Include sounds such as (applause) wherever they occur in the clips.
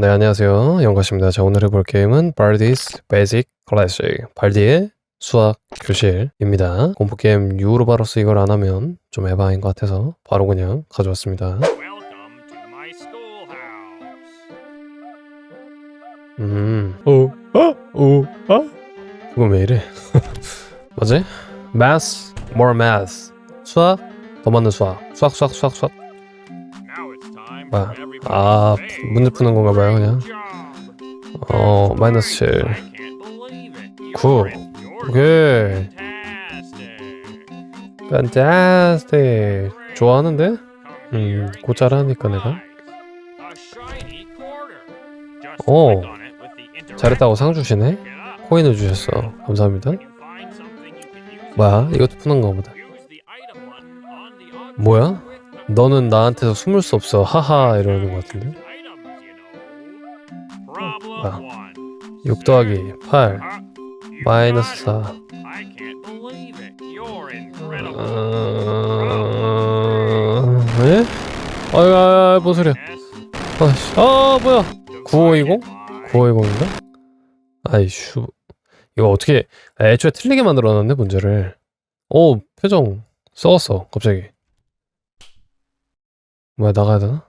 네, 안녕하세요. 영가십니다. 자, 오늘 해볼 게임은 Baldi's Basic Classic. 발디의 수학 교실입니다. 공포 게임 유로바로스 이걸 안 하면 좀 에바인 것 같아서 바로 그냥 가져왔습니다. 음, 어, 어, 어, 아? 그건 왜 이래? (laughs) 뭐지? Math, more math. 수학, 더 많은 수학. 수학, 수학, 수학, 수학. Now 아 문을 푸는 건가 봐요 그냥. 어 마이너스 7 9 오케이. Fantastic. 좋아하는데? 음곧 잘하니까 내가. 오 잘했다고 상 주시네. 코인을 주셨어. 감사합니다. 뭐야? 이것도 푸는 건가 보다. 뭐야? 너는 나한테서 숨을 수 없어. 하하 이러는 것 같은데. one. 6 더하기 8 Ah, you 마이너스 got 4. it. I can't believe it. You're incredible. 어... 에? 아유, 아유, 뭔 소리야. 아씨. 아, 뭐야. 9520? Divide 9520인가? 아이슈. 이거 어떻게 애초에 틀리게 만들어놨네 문제를. 오 표정 썩었어 갑자기. 뭐야 나가야 되나?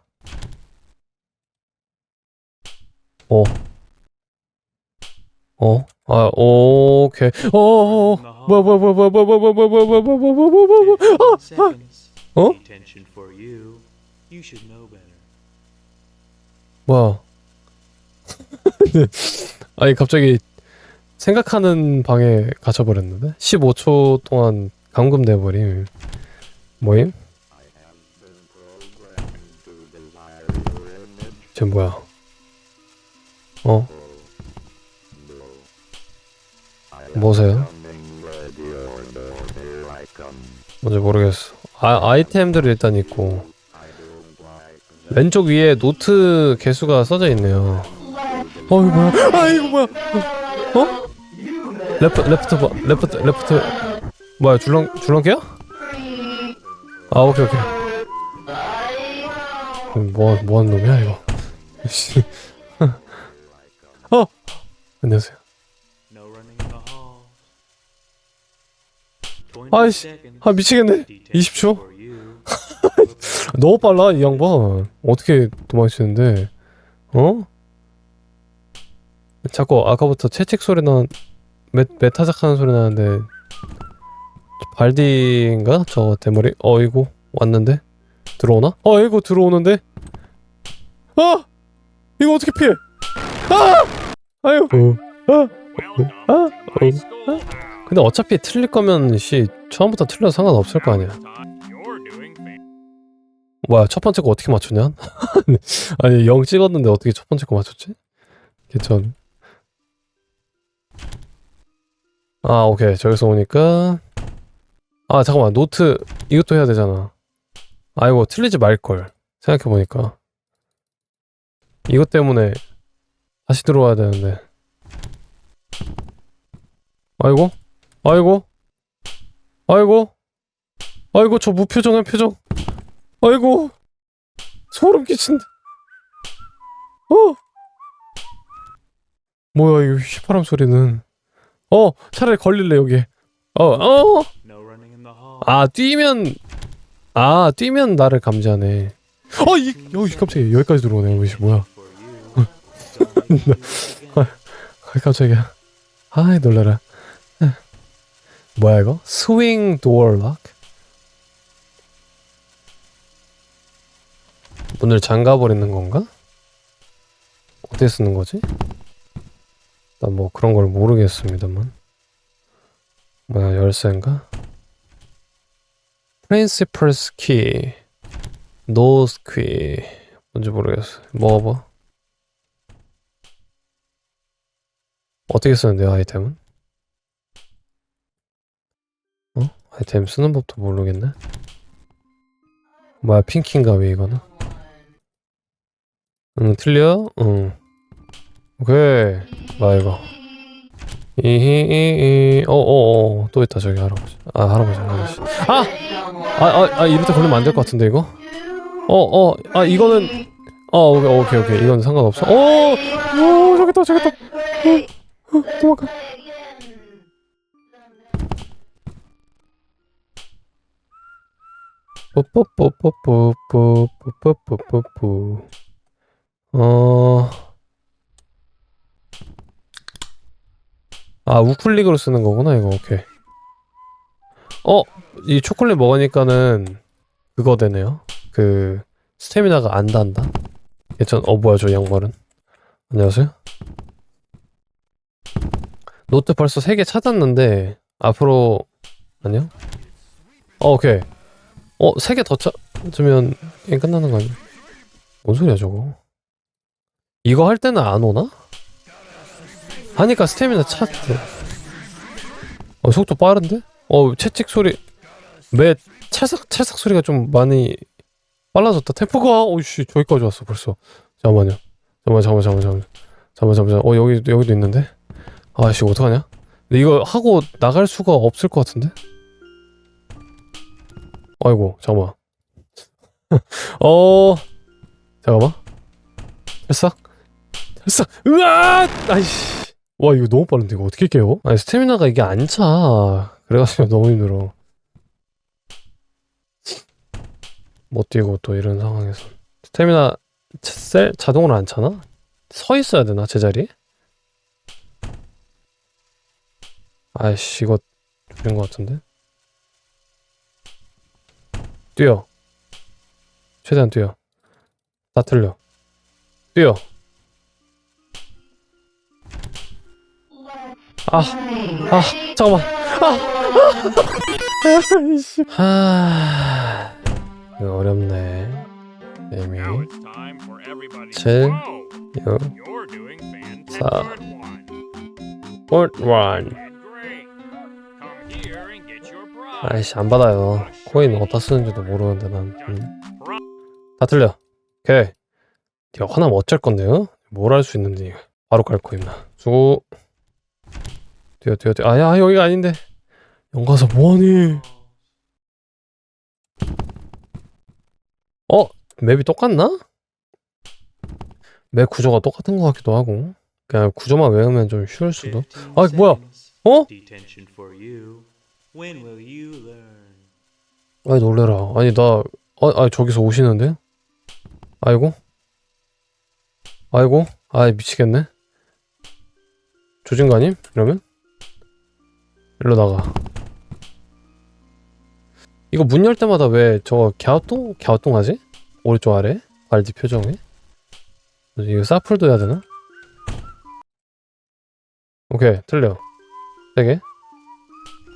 어. 어? 아 오케이. 어. 어, 어. 뭐야 뭐야 뭐야 뭐야 뭐야 뭐야 뭐야 뭐야 뭐야 뭐야 뭐야 뭐야 뭐야 뭐야 뭐야 15 seconds. 어? 뭐야? 아니 갑자기 생각하는 방에 갇혀버렸는데 15초 동안 감금 돼 버림. 뭐임? 쟤 뭐야? 어? 뭐세요? 뭔지 모르겠어. 아 아이템들이 일단 있고 왼쪽 위에 노트 개수가 써져 있네요. 어 이거 뭐야? 아 이거 뭐야? 어? 레프 레프트 버- 레프트 레프트 뭐야 줄넘 줄넘기야? 아 오케이 오케이. 뭐 뭐하는 놈이야 이거? 씨. (laughs) 어 안녕하세요. No running in the hall. 20 아이씨. 아 미치겠네. Detention 20초? for you. 너무 빨라 이 양반. 어떻게 도망치는데? 어? 자꾸 아까부터 채찍 소리 나, 메, 메타작하는 소리 나는데 발디인가? 저 대머리? 어이구 왔는데? 들어오나? 어이구 들어오는데? 아! 이거 어떻게 피해? 아! 아유 어. 아! Welcome 아! 어. schoolhouse. 근데 어차피 틀릴 거면 씨 처음부터 틀려도 상관없을 거 아니야 뭐야 첫 번째 거 어떻게 맞췄냐? (laughs) 아니 0 찍었는데 어떻게 첫 번째 거 맞췄지? 괜찮 아 오케이 저기서 오니까 아 잠깐만 노트 이것도 해야 되잖아 아이고 틀리지 말걸 생각해 보니까 이것 때문에 다시 들어와야 되는데. 아이고? 아이고? 아이고? 아이고 저 무표정한 표정. 아이고 소름 끼친다. 어? 뭐야 이 휘파람 소리는. 어 차라리 걸릴래 여기. the hall. 아, 뛰면 아 뛰면 나를 감지하네. 어 이 여기 깜짝이야. 여기까지 들어오네 이것이 뭐야. (laughs) 아 깜짝이야. 아이 놀라라. 에. 뭐야 이거? 스윙 도어 락 문을 잠가 버리는 건가? 어떻게 쓰는 거지? 난뭐 그런 걸 모르겠습니다만. 뭐야 열쇠인가? 프린시플스 키 노스 키 뭔지 모르겠어. 먹어봐 어떻게 쓰는데요 아이템은? 어? 아이템 쓰는 법도 모르겠네. 뭐야 핑키인가 왜 이거는? 응 틀려? 응. 오케이. 뭐야 이거. 이히이히 어어어. 또 있다 저기 할아버지. 아 할아버지 할아버지. 아! 아, 아, 아때 걸리면 안 될 것 같은데 이거? 어 어 아 이거는 어 오케이 오케이 오케이. 이건 상관없어. 오오 저기 있다 저기 있다 어, 어, 도망가. 뽀뽀뽀뽀뽀뽀뽀뽀뽀뽀뽀 어... 아 우클릭으로 쓰는 거구나 이거. 오케이. 어? 이 초콜릿 먹으니까는 그거 되네요. 그 스태미나가 안 단다? 예전 어 뭐야 저 양말은? 안녕하세요 노트 벌써 3개 찾았는데 앞으로 아니요? 어 오케이. 어 3개 더 찾으면 게임 끝나는 거 아니야? 뭔 소리야 저거? 이거 할 때는 안 오나? 하니까 스태미나 찾대. 어 속도 빠른데? 어 채찍 소리. 매 찰싹 찰싹 소리가 좀 많이 빨라졌다. 템포가 오씨 저기까지 왔어 벌써. 잠깐만요. 잠깐만 잠깐만 잠깐만 잠깐만. 잠깐만 잠깐만. 어 여기 여기도 있는데 아씨 어떡하냐? 근데 이거 하고 나갈 수가 없을 것 같은데? 아이고 잠깐만. (laughs) 어 잠깐만. 찰싹 찰싹 으아! 아이씨. 와 이거 너무 빠른데 이거 어떻게 깨요? 아니 스태미나가 이게 안 차. 그래가지고 너무 힘들어. 못 뛰고 또 이런 상황에서. 스태미나 차- 셀 자동으로 안 차나? 서 있어야 되나 제자리에? 아이씨 이거 죽인 것 같은데? 뛰어 최대한 뛰어 다 틀려 뛰어 아, 아, 잠깐만. 아, 아, 이씨. 하, 이거 어렵네. 네미. 7, 6, 4, 1. 아이씨, 안 받아요. 코인 어디다 쓰는지도 모르는데 난. 음. 다 틀려. 오케이. 네가 화나면 어쩔 건데요? 뭘 할 수 있는지. 바로 깔고 임나. 수고. 뛰어, 뛰어, 뛰어. 아야, 여기가 아닌데. 영가서 뭐하니? 어? 맵이 똑같나? 맵 구조가 똑같은 것 같기도 하고. 그냥 구조만 외우면 좀 쉬울 수도. 아, 뭐야? 어? When will you learn? 아이 놀래라. 아니 나, 아, 아 저기서 오시는데? 아이고. 아이고. 아이 미치겠네. 조진 거 아님? 이러면? 일로 나가. 이거 문 열 때마다 왜 저거 갸우뚱? 갸우뚱 하지? 오른쪽 아래? 발디 표정에? 이거 사플도 해야 되나? 오케이 틀려. 세 개.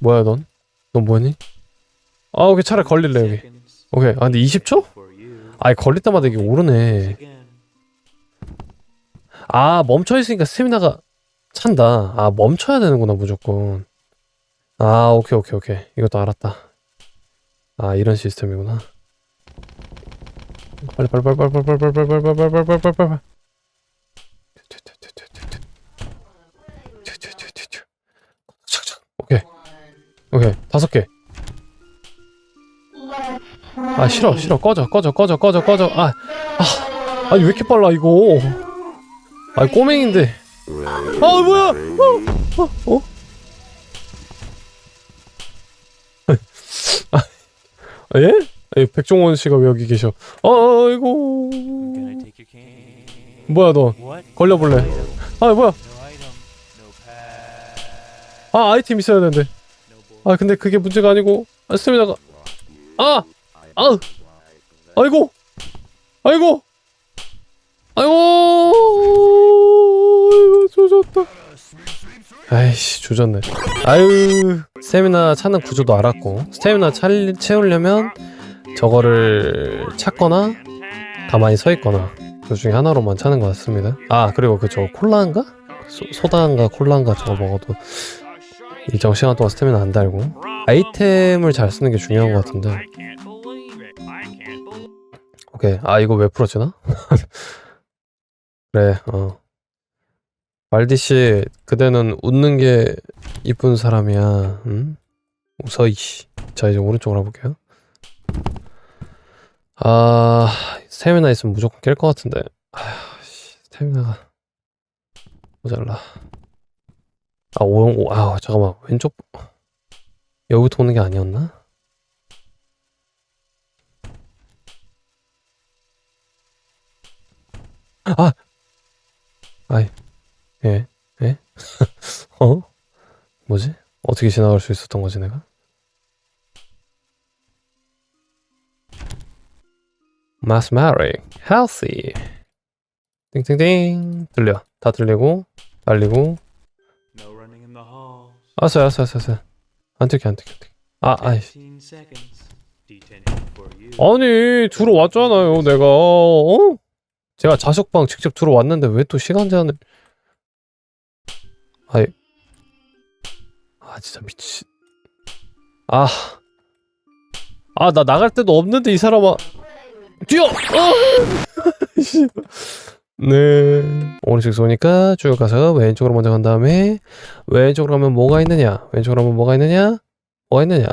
뭐야 넌? 넌 뭐니? 아 오케이 차라리 걸릴래 여기. 오케이 아 근데 20초? For you. 아이 걸릴 때마다 이게 오르네. 아 멈춰있으니까 스태미나가 찬다 아 멈춰야 되는구나 무조건 아 오케이 오케이 오케이 이것도 알았다 아 이런 시스템이구나 빨리 빨리 빨리 빨리 빨리 빨리 빨리 빨리 빨리 빨리 빨리 빨리 빨리 빨리 오케이 오케이 다섯 개 아 싫어 싫어 꺼져 꺼져 꺼져 꺼져 꺼져 아, 아 아니 왜 이렇게 빨라 이거 아 꼬맹인데 아 뭐야 어? 어? 어? 아, 예? 예? 백종원 씨가 왜 여기 계셔 아 your can. 뭐야 너? 걸려볼래 아 뭐야. 아 아이템 있어야 되는데. 아 근데 그게 문제가 아니고 아 스태미나가 아! 아! 아이고! 아이고! 아이고! 아이고 조졌다 아이씨 조졌네 아유 스태미나 차는 구조도 알았고 스태미나 차, 채우려면 저거를 찾거나 가만히 서 있거나 그 중에 하나로만 차는 것 같습니다. 아 그리고 그저 콜라인가 소, 소다인가 콜라인가 저거 먹어도 일정 시간 동안 스태미나 안 달고. 아이템을 잘 쓰는 게 중요한 것 같은데. 오케이. 아 이거 왜 풀어지나? (laughs) 그래 어. 말디 씨 그대는 웃는 게 이쁜 사람이야. 응? 웃어 이씨. 자 이제 오른쪽으로 가볼게요. 아 스태미나 있으면 무조건 깰 것 같은데. 아 씨, 스태미나가 모자라 아 오, 오, 아 잠깐만 왼쪽 여기부터 오는 게 아니었나? 아! 아이, 예, 예? (laughs) 어? 뭐지? 어떻게 지나갈 수 있었던 거지, 내가? 마스마릭, 헬시. 띵띵띵. 들려. 다 들리고, 달리고. 알았어, 알았어, 알았어, 알았어. 안 뜯게, 안 뜯게, 안 뜯게. 아, 아이. 15 seconds. Detention for you. 아니, 들어왔잖아요, 내가. 어? 제가 자석방 직접 들어왔는데 왜 또 시간 제한을. 아이. 아, 진짜 미치. 아. 아, 나 나갈 데도 없는데, 이 사람아. 뛰어! (laughs) 어! 씨. 네. 오른쪽 쏘니까 쭉 가서 왼쪽으로 먼저 간 다음에 왼쪽으로 가면 뭐가 있느냐? 왼쪽으로 가면 뭐가 있느냐? 뭐가 있느냐?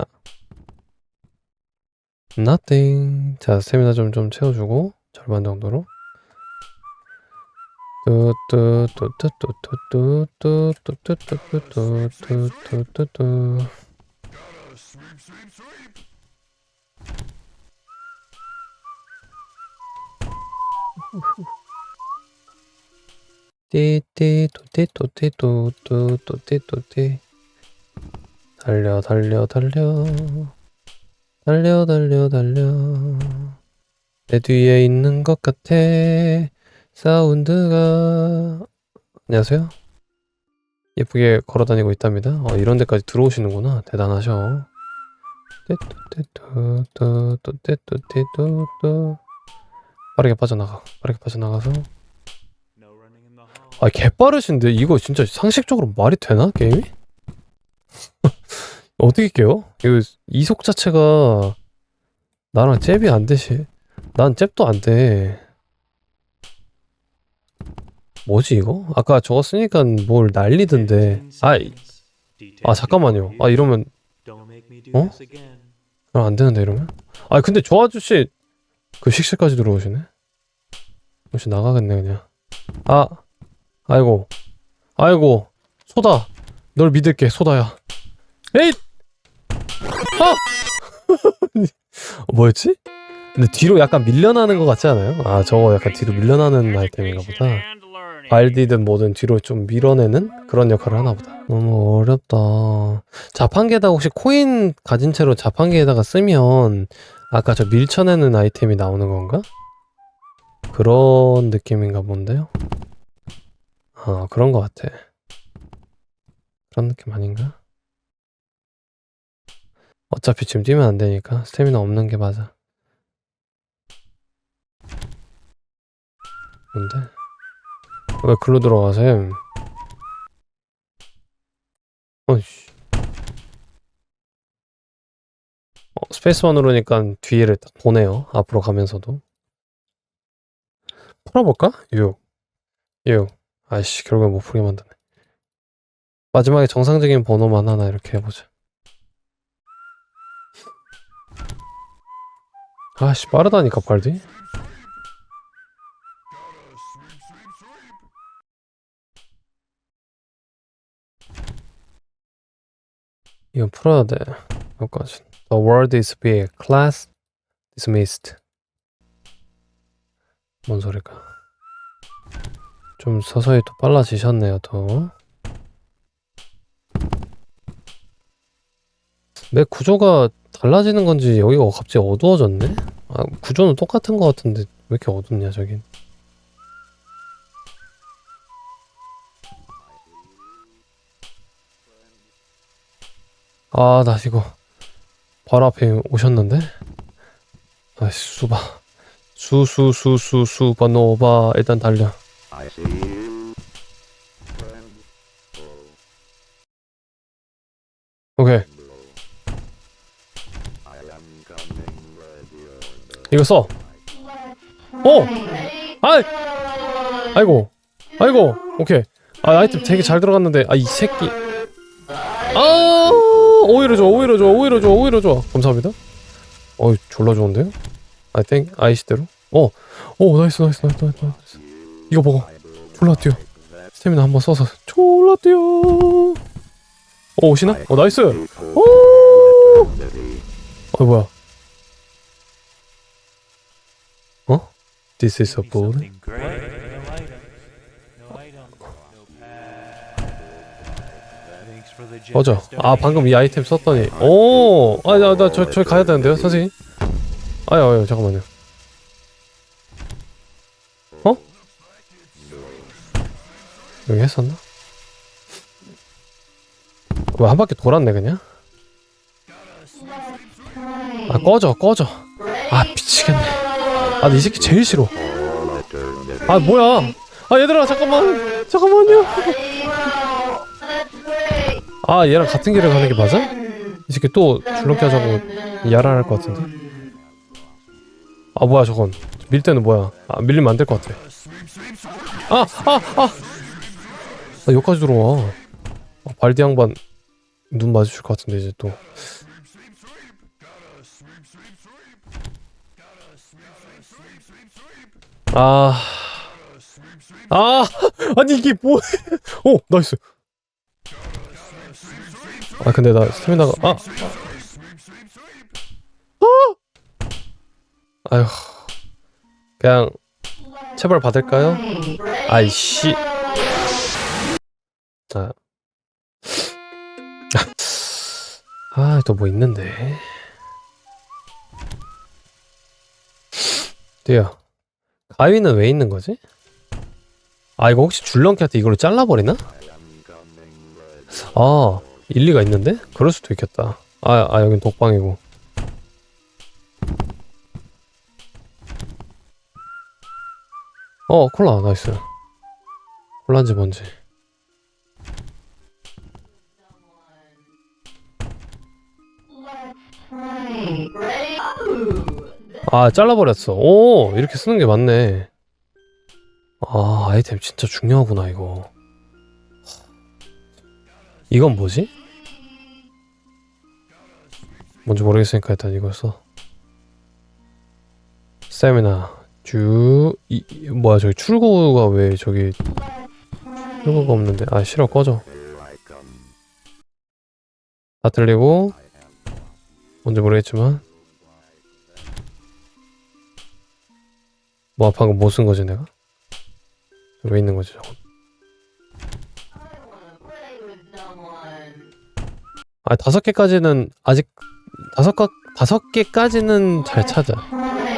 Nothing. 자, 스태미나 좀 좀 채워주고 절반 정도로. 뚜뚜뚜뚜뚜뚜뚜뚜뚜뚜뚜뚜뚜뚜뚜뚜뚜뚜. 띠띠 또띠 또띠 또또 또띠 또띠. 달려 달려 달려. 달려 달려 달려. 내 뒤에 있는 것 같아. 사운드가. 안녕하세요. 예쁘게 걸어다니고 있답니다. 어, 이런 데까지 들어오시는구나. 대단하셔. 떼뚜떼뚜뚜뚜떼뚜떼뚜뚜 빠르게 빠져나가 빠르게 빠져나가서 아 개빠르신데 이거 진짜 상식적으로 말이 되나 게임이? (laughs) 어떻게 깨요? 이거 이속 자체가 나랑 잽이 안 되시 난 잽도 안 돼. 뭐지 이거? 아까 저거 쓰니까 뭘 날리던데 15 아, 잠깐만요 아. 이러면 어? 아, 안 되는데 이러면 아 근데 저 아저씨 그 식실까지 들어오시네 혹시 나가겠네 그냥 아 아이고 아이고 소다 널 믿을게 소다야 에잇 아 어, (laughs) 뭐였지 근데 뒤로 약간 밀려나는 것 같지 않아요 아 저거 약간 뒤로 밀려나는 아이템인가 보다. 발디든 뭐든 뒤로 좀 밀어내는 그런 역할을 하나 보다. 너무 어렵다. 자판기에다가 혹시 코인 가진 채로 자판기에다가 쓰면 아까 저 밀쳐내는 아이템이 나오는 건가? 그런 느낌인가 본데요? 아, 그런 것 같아. 그런 느낌 아닌가? 어차피 지금 뛰면 안 되니까 스태미나 없는 게 맞아. 뭔데? 왜 글로 들어가셈? 어이씨. 어, 스페이스만 누르니까 뒤를 딱 보네요. 앞으로 가면서도. 풀어볼까? 6. 6. 아이씨, 결국엔 못 풀게 만드네. 마지막에 정상적인 번호만 하나 이렇게 해보자. 아씨, 빠르다니까, 발디. 이건 풀어야 돼. 여기까지. The world is big. Class dismissed. 뭔 소리가? 좀 서서히 또 빨라지셨네요, 더. 맵 구조가 달라지는 건지 여기가 갑자기 어두워졌네? 아, 구조는 똑같은 것 같은데 왜 이렇게 어둡냐, 저긴. 아, 나 이거 바로 앞에 오셨는데? 아이씨, 수바. 수수수수 수바노바 일단 달려 오케이. 이거 써. 어! 아이! 아이고. 아이고. 오케이. 아 아이템 되게 잘 들어갔는데. 아 이 새끼. 아! 오히려 좋아 오히려 좋아 오히려 좋아 오히려 좋아. 감사합니다. 어이 졸라 좋은데요? I think 아이시대로? 어! 오 나이스 나이스 나이스 나이스 나이스 이거 먹어 졸라 뛰어 스태미나 한번 써서 졸라 뛰어 어 오시나? 어 나이스! 오! 어 뭐야? 어? This is a ball? 맞아 아 방금 이 아이템 썼더니. 오아나나저 저기 가야 되는데요 선생님? 아유 아유 잠깐만요 여기 했었나? 왜한 바퀴 돌았네 그냥? 아 꺼져 꺼져. 아 미치겠네. 아 근데 이 새끼 제일 싫어. 아 뭐야? 아 얘들아 잠깐만. 잠깐만요. 아 얘랑 같은 길을 가는 게 맞아? 이 새끼 또 줄넘기 하자고 야랄할 것 같은데? 아 뭐야 저건. 밀 때는 뭐야? 아 밀리면 안 될 것 같아. 아아아 나 여기까지 들어와 아, 발디 양반 눈 마주칠 것 같은데 이제 또 아, 아, (laughs) 아니 이게 뭐? 오, (laughs) 나이스. 아 근데 나 스태미나가 아, 아, 아휴, 그냥 체벌 받을까요? 아이씨. 자, 아, 또 뭐 있는데? 뒤야. 가위는 왜 있는 거지? 아 이거 혹시 줄넘기한테 이걸로 잘라버리나? 아 일리가 있는데? 그럴 수도 있겠다 아, 아 여긴 독방이고 어 콜라 나이스 콜라인지 뭔지 아 잘라버렸어. 오 이렇게 쓰는 게 맞네. 아 아이템 진짜 중요하구나 이거. 이건 뭐지? 뭔지 모르겠으니까 일단 이걸 써. 스태미나 주... 이, 이- 뭐야 저기 출구가 왜 저기 출구가 없는데? 아 싫어 꺼져. 다 들리고. 뭔지 모르겠지만 뭐 방금 뭐 쓴 거지 내가? 왜 있는 거지 저건? 아 다섯 개까지는 아직 다섯 가 다섯 개까지는 잘 찾아.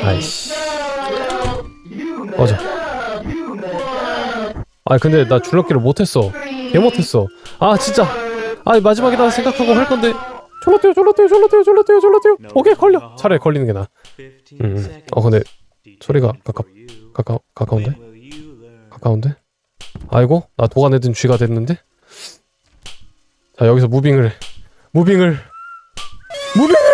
아이씨. 꺼져. 아 근데 나 줄넘기를 못했어. 개 못했어. 아 진짜. 아 마지막이다 생각하고 할 건데. 졸라 뛰어 졸라 뛰어 졸라 뛰어 졸라 뛰어 졸라 뛰어. 오케이 걸려. 차라리 걸리는 게 나. 15 음. seconds. 어 근데 소리가 가깝-. 가까 가까운데? 가까운데? 아이고 나 도가내든 쥐가 됐는데? 자 여기서 무빙을 해. 무빙을. 무빙을!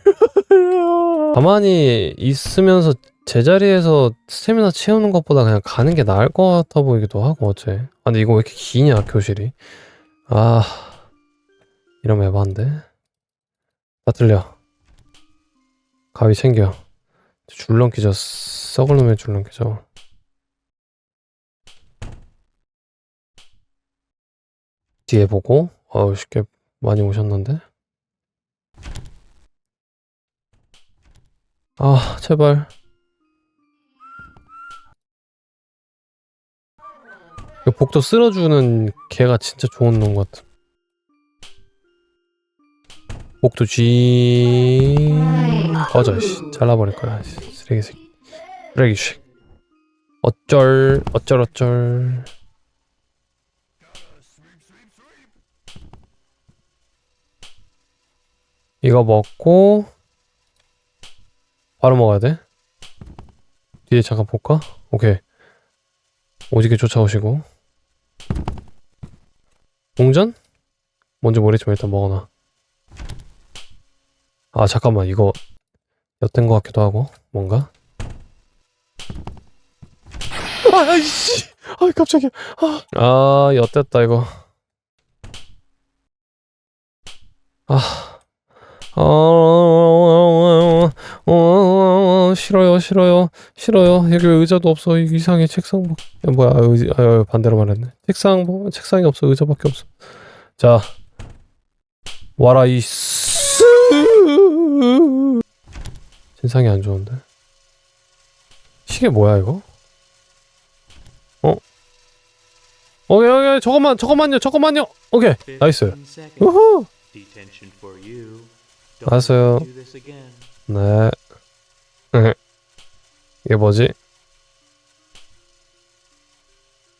(laughs) 가만히 있으면서 제자리에서 스태미나 채우는 것보다 그냥 가는 게 나을 것 같아 보이기도 하고 어째. 아 근데 이거 왜 이렇게 기냐 교실이? 아 이러면 에반데? 다 틀려. 가위 챙겨 줄넘기 저 썩을 놈의 줄넘기 저 뒤에 보고 어우 쉽게 많이 오셨는데? 아 제발. 이 복도 쓸어주는 개가 진짜 좋은 놈 같아 복도 쥐 꺼져 씨 잘라버릴 거야 씨, 쓰레기 새끼 쓰레기 씨 어쩔 어쩔 어쩔 이거 먹고 바로 먹어야 돼? 뒤에 잠깐 볼까? 오케이. 오지게 쫓아오시고. 동전? 뭔지 모르겠지만 일단 먹어놔. 아, 잠깐만. 이거 엿된 것 같기도 하고. 뭔가? 아, 아이씨! 아, 깜짝이야. 아, 아 엿됐다, 이거. 아. 어, 어, 어, 어, 싫어요, 싫어요, 싫어요. 여기 왜 의자도 없어. 이- 이상해, 책상 뭐, 야, 뭐야, 의자, 아, 반대로 말했네. 책상, 뭐, 책상이 없어, 의자밖에 없어. 자, 와라, 이, 스, 진상이 안 좋은데. 시계 뭐야, 이거? 어? 오케이, 오케이, 저것만, 저것만요, 저것만요. 오케이, 나이스. 15 seconds. 우후! 알았어요. again. 네. 이게 뭐지?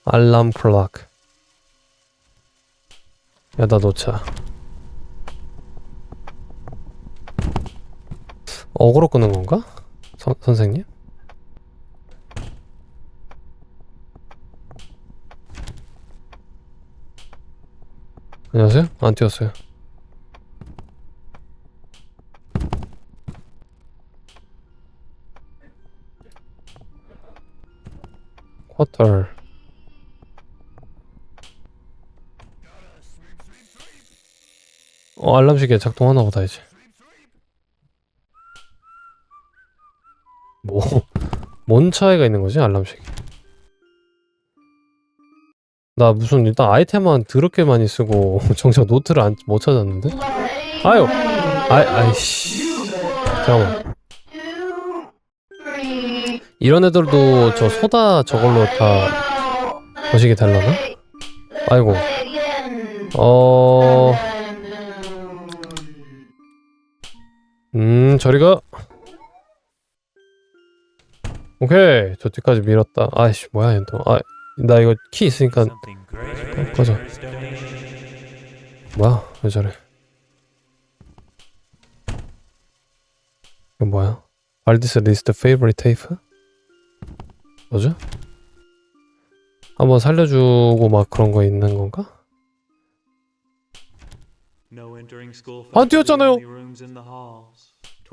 알람 클락. 야다 놓자. 어그로 끄는 건가? 선, 선생님? 안녕하세요? 안 뛰었어요. 쿼터. 어 알람 시계 작동하나 보다 이제. 뭐? 뭔 차이가 있는 거지 알람 시계? 나 무슨 일단 아이템만 더럽게 많이 쓰고 (laughs) 정작 노트를 안, 못 찾았는데? 아유, 아이 아이씨, 잠깐만. 이런 애들도 저 소다 저걸로 다 거시기 달라나? 아이고. 어, 음, 저리가. 오케이, 저 뒤까지 밀었다. 아이씨, 뭐야, 얘 또. 아, 나 이거 키 있으니까 great. 꺼져. 뭐야? 왜 저래? 이거 뭐야? 알디스 리스트 페이버리트 테이프? 뭐죠? 한번 살려주고 막 그런 거 있는 건가? 안 뛰었잖아요.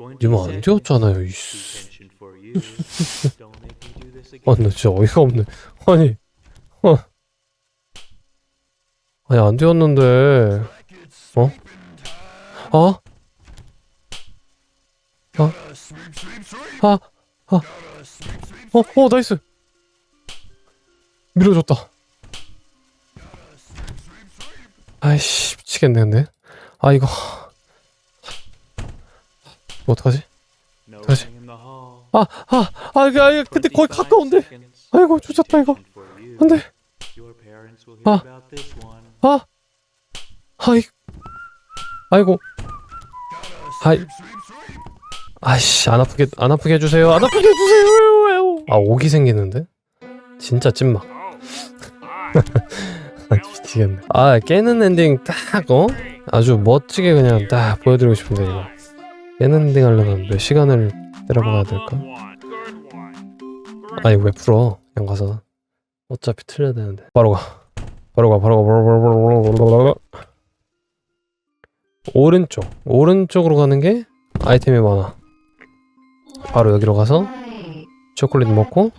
Only rooms in the halls. 20 님은 안 이씨. This 아. 나 진짜 어이가 없네. 아니, 어. 아니, 안 되었는데. 어? 아? 아? 아? 아? 어, 어, 나이스. 밀어줬다. 아이씨, 미치겠네, 근데. 아, 이거. 어떡하지? 다시. 아, 아, 아, 아, 근데 거의 25 가까운데. 아이고, 조졌다, 이거. 안 돼. 아. one. 아, 아이, 아이고, 아이, 아이씨, 안 아프게, 안 아프게 해주세요, 안 아프게 해주세요. 아, 오기 생기는데? 진짜 찐막. (laughs) 아, 미치겠네. 아, 깨는 엔딩 딱, 어? 아주 멋지게 그냥 딱 보여드리고 싶은데, 이거. 깨는 엔딩 하려면 몇 시간을 때려박아야 될까? 아니, 왜 풀어? 그냥 가서. 어차피 틀려야 되는데. 바로 가. 바로 가, 바로 가, 바로, 바로, 바로, 바로, 바로, 바로. 오른쪽. 오른쪽으로 가는 게 아이템이 많아. 바로 여기로 가서 초콜릿 먹고.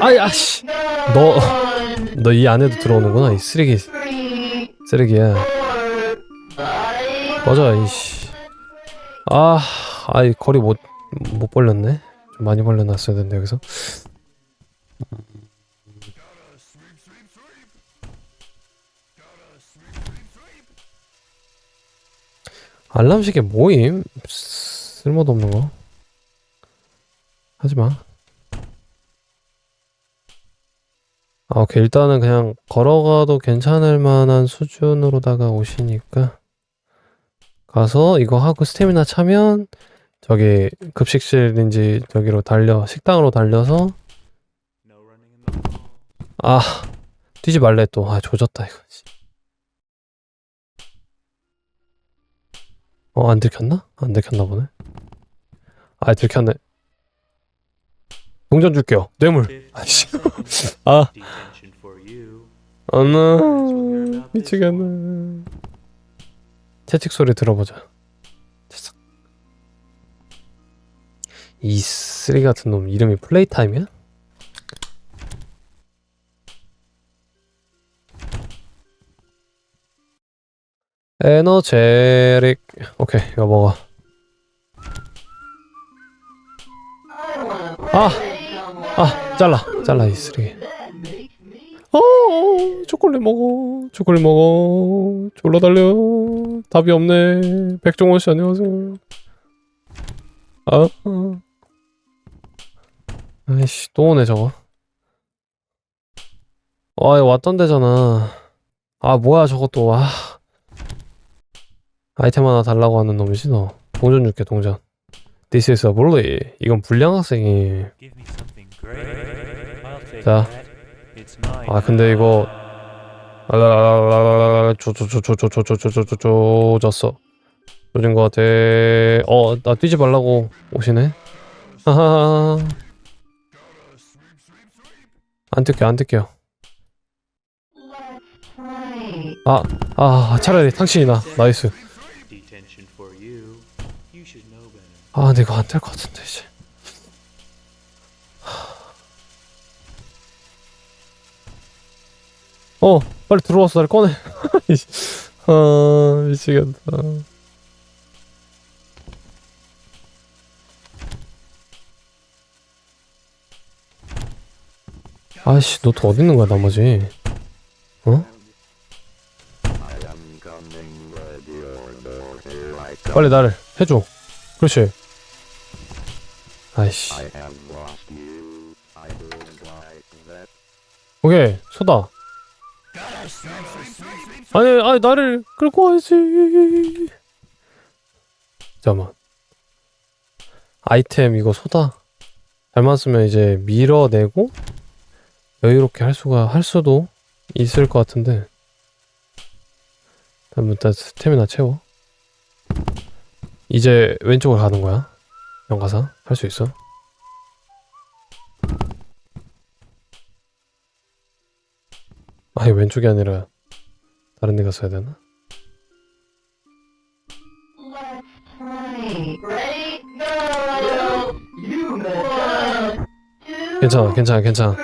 아이, 아씨. 너, 너 이 안에도 들어오는구나. 이 쓰레기. 쓰레기야. 맞아, 이씨. 아, 아이, 거리 못, 못 벌렸네. 좀 많이 벌려놨어야 되는데, 여기서. 알람 시계 모임? 쓸모도 없는 거. 하지 마. 아, 오케이. 일단은 그냥 걸어가도 괜찮을 만한 수준으로다가 오시니까 가서 이거 하고 스태미나 차면 저기 급식실인지 저기로 달려 식당으로 달려서. 아 뛰지 말래 또. 아 조졌다 이거. 어 안 들켰나? 안 들켰나 보네. 아 들켰네. 동전 줄게요. 뇌물. 아이씨. 아. (laughs) For you. 어나. 미치겠네 채찍 소리 들어보자. 이 쓰레기 같은 놈 이름이 플레이타임이야? 에너제릭 오케이 이거 먹어 아! 아 잘라 잘라 이 쓰레기 어 초콜릿 먹어 초콜릿 먹어. 졸라 달려. 답이 없네. 백종원 씨 안녕하세요. 아 아. 아이씨 또 오네 저거. 와 이거 왔던 데잖아. 아 뭐야 저것도 아. 아이템 하나 달라고 하는 놈이지 너. 동전 줄게 동전. This is a bully. 이건 불량 학생이. Give 아 근데 이거 알라라라라라라 조조조조조조조조조조 조졌어 조진 거 같아 어나 뛰지 말라고 오시네 하하하 안 뛸게요 안 뛸게요 아 차라리 당신이나 나이스 Detention for you. You should know better. 아 근데 이거 안될것 같은데 이제 어 빨리 들어와서 날 꺼내. 아 (laughs) 미치겠다. 아씨 노트 어디 있는 거야 나머지? 어? 빨리 나를 해줘. 그렇지. 아이씨. 오케이 소다 아니 아니 나를 끌고 와야지. 잠깐만. 아이템 이거 소다. 잘만 쓰면 이제 밀어내고 여유롭게 할 수가 할 수도 있을 것 같은데. 일단 일단 스태미나 채워. 이제 왼쪽으로 가는 거야. 연가사. 할 수 있어. 아니 왼쪽이 아니라 다른 데 갔어야 되나? 괜찮아 괜찮아 괜찮아.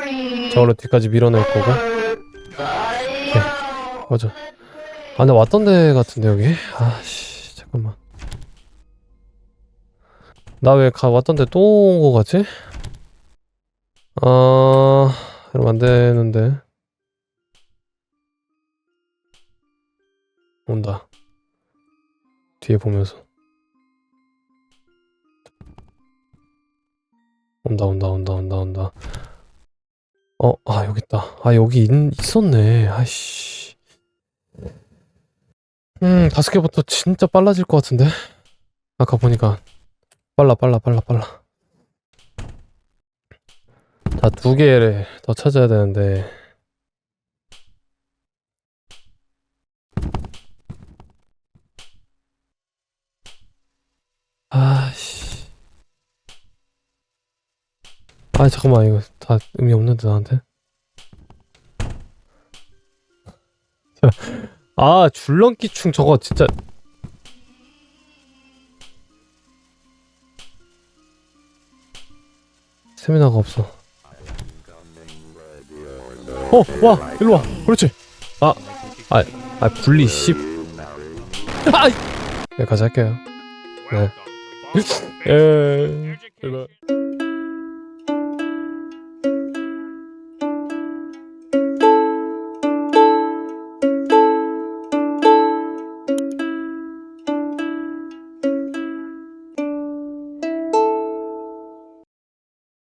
저걸로 뒤까지 밀어낼 거고. 오케이 맞아. 아 근데 왔던 데 같은데 여기? 아씨 잠깐만. 나 왜 가 왔던 데 또 온 거 같지? 아 이러면 안 되는데 온다. 뒤에 보면서. 온다 온다 온다 온다 온다. 어 아 여기 있다. 아 여기 있, 있었네. 아이씨. 음 다섯 개부터 진짜 빨라질 것 같은데? 아까 보니까. 빨라 빨라 빨라 빨라. 자 두 개를 더 찾아야 되는데 아씨 아 잠깐만 이거 다 의미 없는데 나한테? 아 줄넘기충 저거 진짜. 세미나가 없어. 어와 일로 와. 그렇지. 아아아 분리 씨. 아이 여기까지 할게요. Welcome to Boston 예. 이거